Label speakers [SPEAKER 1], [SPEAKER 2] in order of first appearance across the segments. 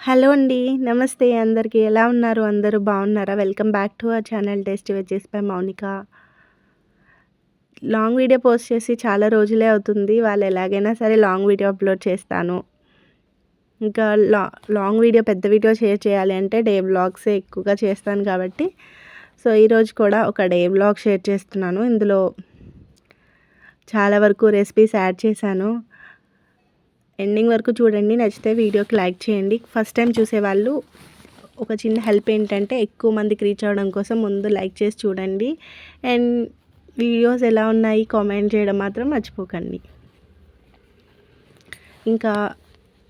[SPEAKER 1] Hello అండి నమస్తే. అందరికీ ఎలా ఉన్నారు? అందరూ బాగున్నారా? Welcome back to our channel tasty వచ్చేసి by Mounika. Long video post చేసి చాలా రోజులే అవుతుంది. వాళ్ళు ఎలాగైనా సరే లాంగ్ వీడియో అప్లోడ్ చేస్తాను. ఇంకా లా లాంగ్ వీడియో పెద్ద వీడియో షేర్ చేయాలి అంటే డే బ్లాగ్సే ఎక్కువగా చేస్తాను కాబట్టి. సో ఈరోజు కూడా ఒక డే బ్లాగ్ షేర్ చేస్తున్నాను. ఇందులో చాలా వరకు రెసిపీస్ యాడ్ చేశాను. ఎండింగ్ వరకు చూడండి నచ్చితే వీడియోకి లైక్ చేయండి. ఫస్ట్ టైం చూసేవాళ్ళు ఒక చిన్న హెల్ప్ ఏంటంటే ఎక్కువ మందికి రీచ్ అవ్వడం కోసం ముందు లైక్ చేసి చూడండి. అండ్ వీడియోస్ ఎలా ఉన్నాయి కామెంట్ చేయడం మాత్రం మర్చిపోకండి. ఇంకా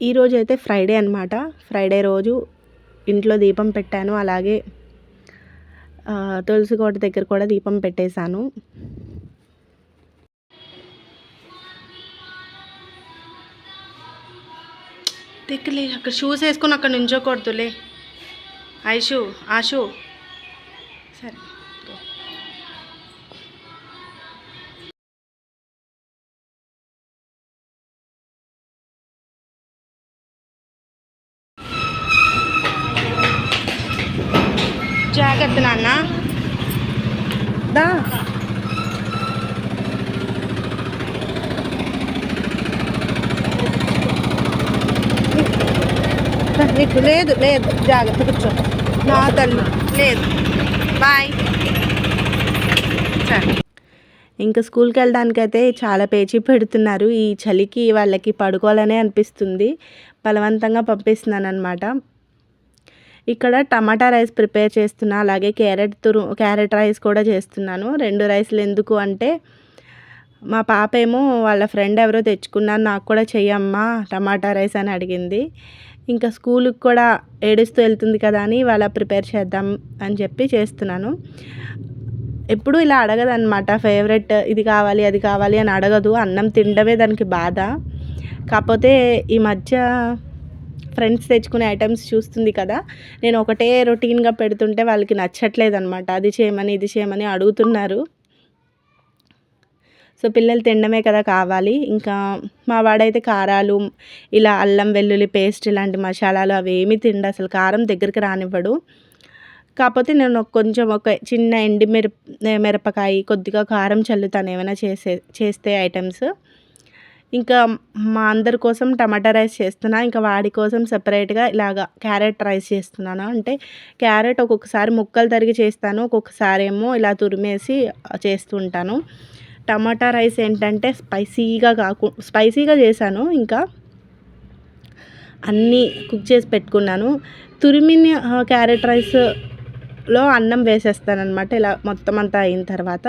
[SPEAKER 1] ఈరోజు అయితే ఫ్రైడే అనమాట ఫ్రైడే రోజు ఇంట్లో దీపం పెట్టాను. అలాగే తులసి కోట దగ్గర కూడా దీపం పెట్టేశాను. దిక్కులే అక్కడ షూస్ వేసుకొని అక్కడ నుంచోకూడదులే. ఐషు ఆషు. సరే. నీకు లేదు లేదు. జాగ్రత్త కూర్చో. నా తల్లి. లేదు. బాయ్. సరే. ఇంకా స్కూల్కి వెళ్ళడానికి అయితే చాలా పేచీ పెడుతున్నారు. ఈ చలికి వాళ్ళకి పడుకోవాలనే అనిపిస్తుంది. బలవంతంగా పంపిస్తున్నాను అనమాట ఇక్కడ టమాటా రైస్ ప్రిపేర్ చేస్తున్నా. అలాగే క్యారెట్ తురు క్యారెట్ రైస్ కూడా చేస్తున్నాను. రెండు రైస్లు ఎందుకు అంటే మా పాప ఏమో వాళ్ళ ఫ్రెండ్ ఎవరో తెచ్చుకున్నారు. నాకు కూడా చెయ్యమ్మా టమాటా రైస్ అని అడిగింది. ఇంకా స్కూల్కి కూడా ఏడుస్తూ వెళ్తుంది కదా అని వాళ్ళ ప్రిపేర్ చేద్దాం అని చెప్పి చేస్తున్నాను. ఎప్పుడూ ఇలా అడగదన్నమాట ఫేవరెట్ ఇది కావాలి అది కావాలి అని అడగదు అన్నం తినడమే దానికి బాధ. కాకపోతే ఈ మధ్య ఫ్రెండ్స్ తెచ్చుకునే ఐటమ్స్ చూస్తుంది కదా నేను ఒకటే రొటీన్గా పెడుతుంటే వాళ్ళకి నచ్చట్లేదు అనమాట అది చేయమని ఇది చేయమని అడుగుతున్నారు. సో పిల్లలు తినడమే కదా కావాలి. ఇంకా మా వాడైతే కారాలు ఇలా అల్లం వెల్లుల్లి పేస్ట్ ఇలాంటి మసాలాలు అవి ఏమీ తిండు అసలు. కారం దగ్గరికి రానివ్వడు. కాకపోతే నేను కొంచెం ఒక చిన్న ఎండి మిరప మిరపకాయ కొద్దిగా కారం చల్లుతాను ఏమైనా చేసే చేస్తే ఐటమ్స్. ఇంకా మా అందరి కోసం టమాటా రైస్ చేస్తున్నా. ఇంకా వాడి కోసం సపరేట్గా ఇలాగా క్యారెట్ రైస్ చేస్తున్నాను. అంటే క్యారెట్ ఒక్కొక్కసారి ముక్కలు తరిగి చేస్తాను. ఒక్కొక్కసారి ఏమో ఇలా తురిమేసి చేస్తుంటాను టమాటా రైస్ ఏంటంటే స్పైసీగా కాకు స్పైసీగా చేశాను. ఇంకా అన్నీ కుక్ చేసి పెట్టుకున్నాను. తురిమిని క్యారెట్ రైస్లో అన్నం వేసేస్తాను అనమాట ఇలా మొత్తం అంతా అయిన తర్వాత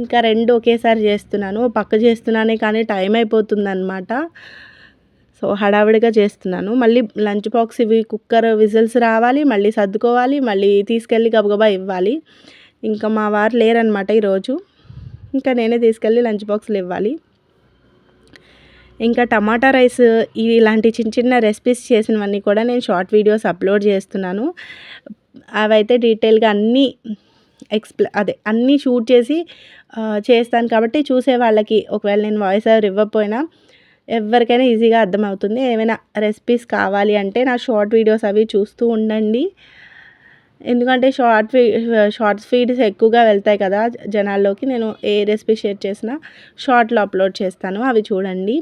[SPEAKER 1] ఇంకా రెండు ఒకేసారి చేస్తున్నాను. పక్క చేస్తున్నానే కానీ టైం అయిపోతుందన్నమాట. సో హడావిడిగా చేస్తున్నాను. మళ్ళీ లంచ్ బాక్స్ ఇవి కుక్కర్ విజిల్స్ రావాలి మళ్ళీ సర్దుకోవాలి మళ్ళీ తీసుకెళ్ళి గబగబా ఇవ్వాలి. ఇంకా మా వారు లేరనమాట ఈరోజు. ఇంకా నేనే తీసుకెళ్ళి లంచ్ బాక్స్లు ఇవ్వాలి. ఇంకా టమాటా రైస్ ఇలాంటి చిన్న చిన్న రెసిపీస్ చేసినవన్నీ కూడా నేను షార్ట్ వీడియోస్ అప్లోడ్ చేస్తున్నాను. అవైతే డీటెయిల్గా అన్నీ ఎక్స్ప్లె అదే అన్నీ షూట్ చేసి చేస్తాను కాబట్టి చూసే వాళ్ళకి ఒకవేళ నేను వాయిస్ ఓవర్ ఇవ్వకపోయినా ఎవరికైనా ఈజీగా అర్థమవుతుంది. ఏమైనా రెసిపీస్ కావాలి అంటే నా షార్ట్ వీడియోస్ అవి చూస్తూ ఉండండి. ఎందుకంటే షార్ట్ షార్ట్స్ ఫీడ్స్ ఎక్కువగా వెళ్తాయి కదా జనాల్లోకి నేను ఏ రెసిపీ షేర్ చేసినా షార్ట్లో అప్లోడ్ చేస్తాను అవి చూడండి.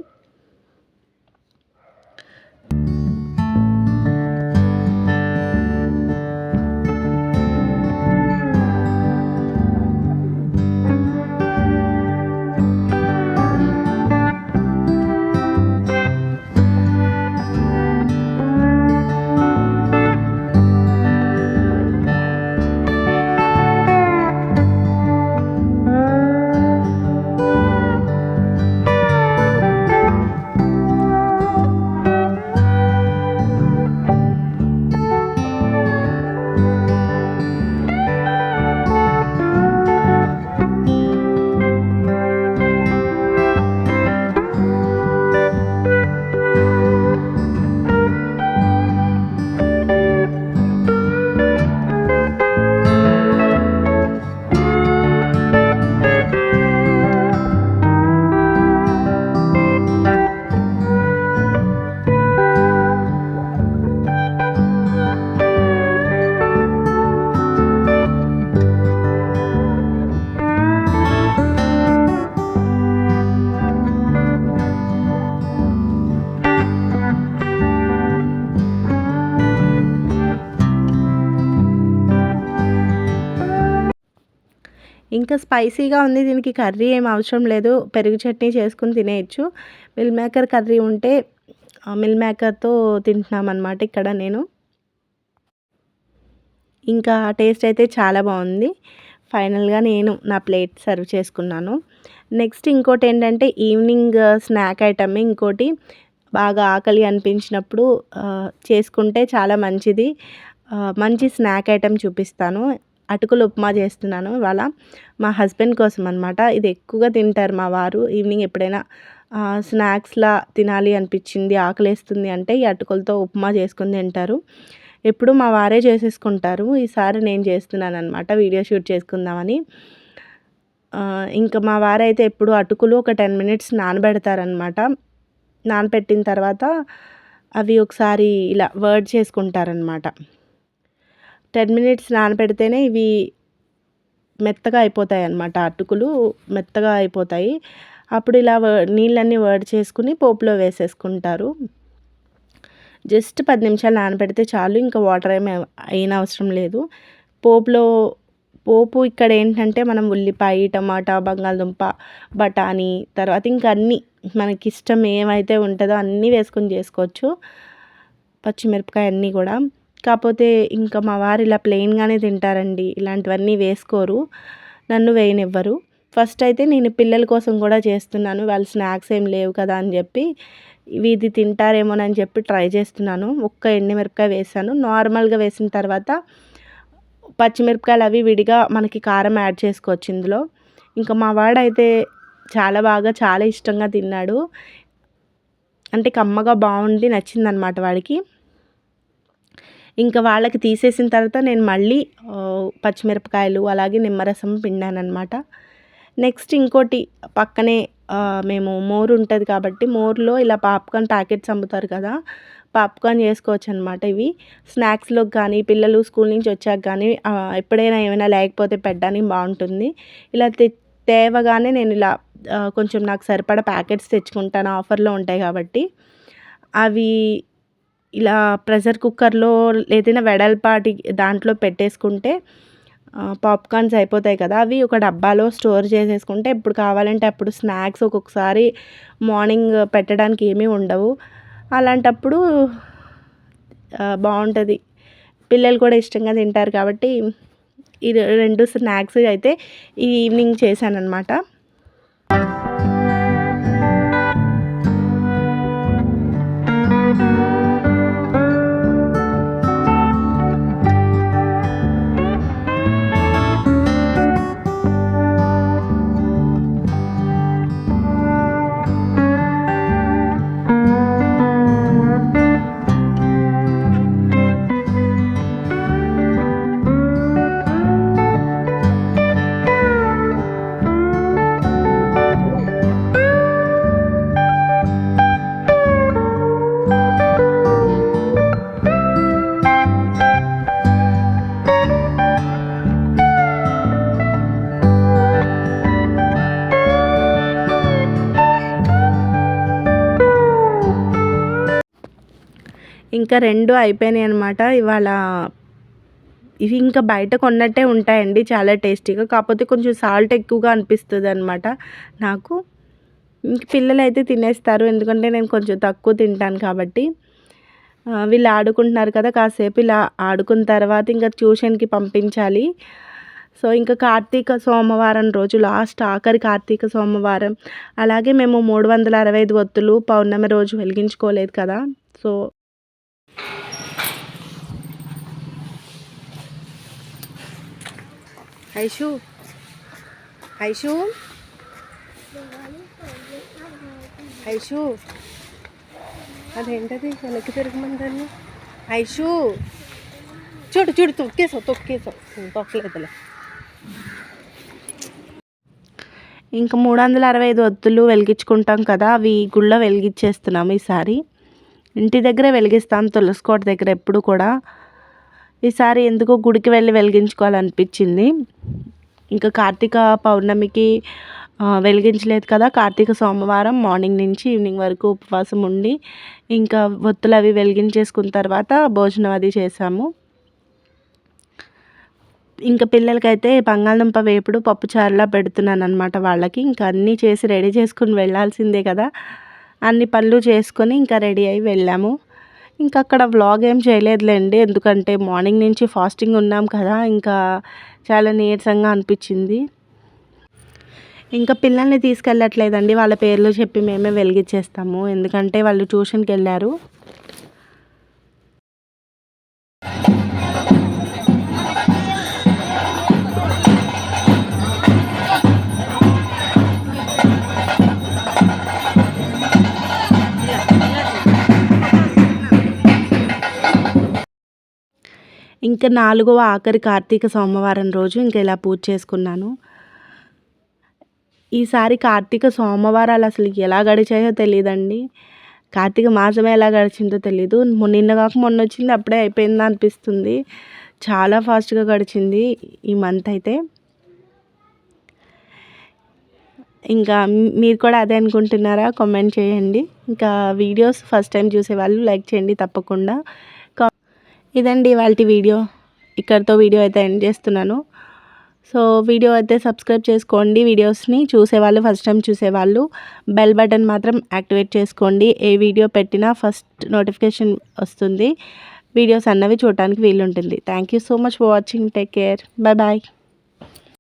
[SPEAKER 1] ఇంకా స్పైసీగా ఉంది దీనికి కర్రీ ఏం అవసరం లేదు. పెరుగు చట్నీ చేసుకుని తినేయచ్చు. మిల్ మేకర్ కర్రీ ఉంటే మిల్ మేకర్తో తింటున్నాం అనమాట ఇక్కడ నేను. ఇంకా టేస్ట్ అయితే చాలా బాగుంది. ఫైనల్గా నేను నా ప్లేట్ సర్వ్ చేసుకున్నాను. నెక్స్ట్ ఇంకోటి ఏంటంటే ఈవినింగ్ స్నాక్ ఐటమ్ ఇంకోటి. బాగా ఆకలి అనిపించినప్పుడు చేసుకుంటే చాలా మంచిది. మంచి స్నాక్ ఐటెం చూపిస్తాను. అటుకులు ఉప్మా చేస్తున్నాను. ఇవాళ మా హస్బెండ్ కోసం అనమాట ఇది ఎక్కువగా తింటారు మా వారు. ఈవినింగ్ ఎప్పుడైనా స్నాక్స్లా తినాలి అనిపించింది ఆకలేస్తుంది అంటే ఈ అటుకులతో ఉప్మా చేసుకుని తింటారు. ఎప్పుడు మా వారే చేసేసుకుంటారు. ఈసారి నేను చేస్తున్నాను అనమాట వీడియో షూట్ చేసుకుందామని. ఇంకా మా వారైతే ఎప్పుడు అటుకులు ఒక టెన్ మినిట్స్ నానబెడతారనమాట నానబెట్టిన తర్వాత అవి ఒకసారి ఇలా వర్డ్ చేసుకుంటారనమాట టెన్ మినిట్స్ నానబెడితేనే ఇవి మెత్తగా అయిపోతాయి అన్నమాట. అటుకులు మెత్తగా అయిపోతాయి. అప్పుడు ఇలా నీళ్ళన్నీ వర్డ్ చేసుకుని పోపులో వేసేసుకుంటారు. జస్ట్ పది నిమిషాలు నానబెడితే చాలు ఇంకా వాటర్ ఏమి అయిన అవసరం లేదు. పోపులో పోపు ఇక్కడ ఏంటంటే మనం ఉల్లిపాయ టమాటా బంగాళదుంప బఠానీ తర్వాత ఇంకా అన్నీ మనకి ఇష్టం ఏమైతే ఉంటుందో అన్నీ వేసుకొని చేసుకోవచ్చు. పచ్చిమిరపకాయ అన్నీ కూడా. కాకపోతే ఇంకా మా వారు ఇలా ప్లెయిన్గానే తింటారండి. ఇలాంటివన్నీ వేసుకోరు. నన్ను వేయనివ్వరు. ఫస్ట్ అయితే నేను పిల్లల కోసం కూడా చేస్తున్నాను. వాళ్ళ స్నాక్స్ ఏం లేవు కదా అని చెప్పి ఇవి ఇది తింటారేమోనని చెప్పి ట్రై చేస్తున్నాను. ఒక్క ఎండుమిరపకాయ వేసాను. నార్మల్గా వేసిన తర్వాత పచ్చిమిరపకాయలు అవి విడిగా మనకి కారం యాడ్ చేసుకోవచ్చు ఇందులో. ఇంకా మా వాడైతే చాలా బాగా చాలా ఇష్టంగా తిన్నాడు. అంటే కమ్మగా బాగుండి నచ్చిందనమాట వాడికి. ఇంకా వాళ్ళకి తీసేసిన తర్వాత నేను మళ్ళీ పచ్చిమిరపకాయలు అలాగే నిమ్మరసం పిండాను అనమాట నెక్స్ట్ ఇంకోటి పక్కనే మేము మోర్ ఉంటుంది కాబట్టి మోర్లో ఇలా పాప్కార్న్ ప్యాకెట్స్ అమ్ముతారు కదా పాప్కార్న్ చేసుకోవచ్చు అనమాట ఇవి. స్నాక్స్లోకి కానీ పిల్లలు స్కూల్ నుంచి వచ్చాక కానీ ఎప్పుడైనా ఏమైనా లేకపోతే పెట్టడానికి బాగుంటుంది. ఇలా తేవగానే నేను ఇలా కొంచెం నాకు సరిపడా ప్యాకెట్స్ తెచ్చుకుంటాను ఆఫర్లో ఉంటాయి కాబట్టి. అవి ఇలా ప్రెషర్ కుక్కర్లో ఏదైనా వెడల్పాటి దాంట్లో పెట్టేసుకుంటే పాప్కార్న్స్ అయిపోతాయి కదా అవి ఒక డబ్బాలో స్టోర్ చేసేసుకుంటే ఎప్పుడు కావాలంటే అప్పుడు స్నాక్స్ ఒక్కొక్కసారి మార్నింగ్ పెట్టడానికి ఏమీ ఉండవు. అలాంటప్పుడు బాగుంటుంది. పిల్లలు కూడా ఇష్టంగా తింటారు కాబట్టి ఈ రెండు స్నాక్స్ అయితే ఈ ఈవినింగ్ చేశాను ఇంకా రెండు అయిపోయినాయి అనమాట ఇవాళ ఇవి ఇంకా బయట కొన్నట్టే ఉంటాయండి చాలా టేస్టీగా. కాకపోతే కొంచెం సాల్ట్ ఎక్కువగా అనిపిస్తుంది అనమాట నాకు. ఇంక పిల్లలు అయితే తినేస్తారు ఎందుకంటే నేను కొంచెం తక్కువ తింటాను కాబట్టి. వీళ్ళు ఆడుకుంటున్నారు కదా కాసేపు ఇలా ఆడుకున్న తర్వాత ఇంకా ట్యూషన్కి పంపించాలి. సో ఇంకా కార్తీక సోమవారం రోజు లాస్ట్ ఆఖరి కార్తీక సోమవారం. అలాగే మేము మూడు వందల అరవై ఐదు ఒత్తులు పౌర్ణమి రోజు వెలిగించుకోలేదు కదా. సో ఐషు. ఐషు. ఐషు. అదేంటది? వెనక్కి తిరగమందని ఐషు. చూడు చూడు తొక్కేసావు తొక్కేసావు. తొక్కలేదులే. ఇంకా మూడు వందల అరవై ఐదు ఒత్తులు వెలిగించుకుంటాం కదా అవి గుళ్ళ వెలిగించేస్తున్నాము ఈసారి. ఇంటి దగ్గర వెలిగిస్తాం తులసికోట దగ్గర ఎప్పుడు కూడా. ఈసారి ఎందుకో గుడికి వెళ్ళి వెలిగించుకోవాలనిపించింది. ఇంకా కార్తీక పౌర్ణమికి వెలిగించలేదు కదా. కార్తీక సోమవారం మార్నింగ్ నుంచి ఈవినింగ్ వరకు ఉపవాసం ఉండి ఇంకా ఒత్తులు అవి వెలిగించేసుకున్న తర్వాత భోజనం అది చేసాము. ఇంకా పిల్లలకైతే బంగాళదుంప వేపుడు పప్పుచారులా పెడుతున్నాను అనమాట వాళ్ళకి. ఇంకా అన్నీ చేసి రెడీ చేసుకుని వెళ్ళాల్సిందే కదా. అన్ని పనులు చేసుకొని ఇంకా రెడీ అయి వెళ్ళాము. ఇంకా అక్కడ వ్లాగ్ ఏం చేయలేదులేండి ఎందుకంటే మార్నింగ్ నుంచి ఫాస్టింగ్ ఉన్నాం కదా ఇంకా చాలా నీరసంగా అనిపించింది. ఇంకా పిల్లల్ని తీసుకెళ్ళట్లేదండి వాళ్ళ పేర్లు చెప్పి మేమే వెలిగించేస్తాము ఎందుకంటే వాళ్ళు ట్యూషన్కి వెళ్ళారు. ఇంకా నాలుగవ ఆఖరి కార్తీక సోమవారం రోజు ఇంకా ఇలా పూజ చేసుకున్నాను. ఈసారి కార్తీక సోమవారాలు అసలు ఎలా గడిచాయో తెలియదండి కార్తీక మాసమే ఎలా గడిచిందో తెలీదు. నిన్న కాక మొన్న వచ్చింది అప్పుడే అయిపోయిందా అనిపిస్తుంది. చాలా ఫాస్ట్గా గడిచింది ఈ మంత్ అయితే. ఇంకా మీరు కూడా అదే అనుకుంటున్నారా? కామెంట్ చేయండి. ఇంకా వీడియోస్ ఫస్ట్ టైం చూసేవాళ్ళు లైక్ చేయండి తప్పకుండా. ఇదండి ఇవాళ వీడియో. ఇక్కడితో వీడియో అయితే ఎండ్ చేస్తున్నాను. సో వీడియో అయితే సబ్స్క్రైబ్ చేసుకోండి. వీడియోస్ని చూసేవాళ్ళు ఫస్ట్ టైం చూసేవాళ్ళు బెల్ బటన్ మాత్రం యాక్టివేట్ చేసుకోండి. ఏ వీడియో పెట్టినా ఫస్ట్ నోటిఫికేషన్ వస్తుంది. వీడియోస్ అన్నవి చూడటానికి వీలుంటుంది. Thank you so much for watching. Take care. Bye bye.